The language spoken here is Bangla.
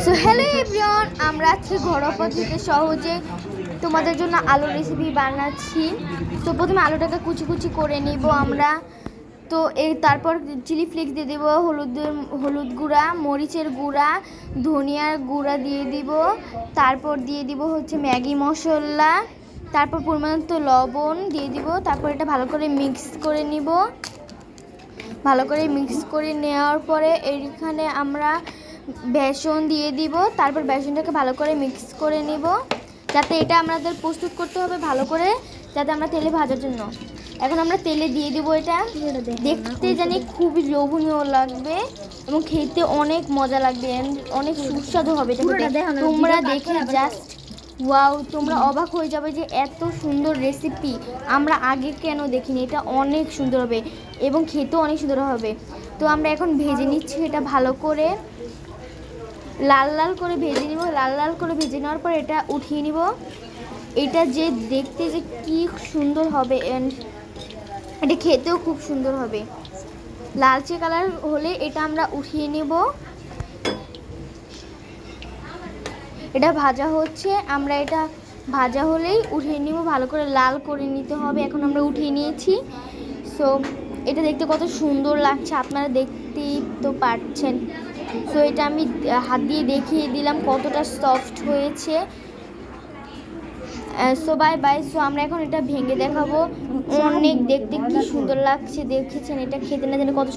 সো হ্যালো এভরিওয়ান আমরা আজকে ঘরোয়া পদ্ধতিতে সহজে। তোমাদের জন্য আলু রেসিপি বানাচ্ছি। তো প্রথমে আলুটাকে কুচি কুচি করে নিব আমরা। তো এই তারপর চিলি ফ্লেক্স দিয়ে দেবো, হলুদ হলুদ গুঁড়া, মরিচের গুঁড়া, ধনিয়ার গুঁড়া দিয়ে দিব। তারপর দিয়ে দিব হচ্ছে ম্যাগি মশলা। তারপর পরিমাণ তো লবণ দিয়ে দিব। তারপর এটা ভালো করে মিক্স করে নিব। ভালো করে মিক্স করে নেওয়ার পরে এইখানে আমরা বেসন দিয়ে দিব তারপর বেসনটাকে ভালো করে মিক্স করে নিব। যাতে এটা আমাদের প্রস্তুত করতে হবে ভালো করে যাতে আমরা তেলে ভাজার জন্য। এখন আমরা তেলে দিয়ে দিব এটা। দেখতে জানি খুবই লোভনীয় লাগবে এবং খেতে অনেক মজা লাগবে অনেক সুস্বাদু হবে তোমরা দেখে জাস্ট ওয়াও তোমরা অবাক হয়ে যাবে যে এত সুন্দর রেসিপি আমরা আগে কেন দেখিনি এটা অনেক সুন্দর হবে এবং খেতেও অনেক সুন্দর হবে। তো আমরা এখন ভেজে নিচ্ছি এটা ভালো করে। লাল লাল করে ভেজে নিব, লাল লাল করে ভেজে নেওয়ার পর এটা উঠিয়ে নিব। এটা যে দেখতে যে কি সুন্দর হবে and এটা খেতেও খুব সুন্দর হবে। লালচে কালার হলে এটা আমরা উঠিয়ে নেব। এটা ভাজা হচ্ছে, আমরা এটা ভাজা হলেই উঠিয়ে নিব, ভালো করে লাল করে নিতে হবে, এখন আমরা উঠিয়ে নিয়েছি। সো এটা দেখতে কত সুন্দর লাগছে, আপনারা দেখতেই তো পারছেন। সো এটা আমি হাত দিয়ে দেখিয়ে দিলাম কতটা সফট হয়েছে। সো বাই বাই সো আমরা এখন এটা ভেঙে দেখাবো। অনেক দেখতে কি সুন্দর লাগছে, দেখেছেন? এটা খেতে না জানি কত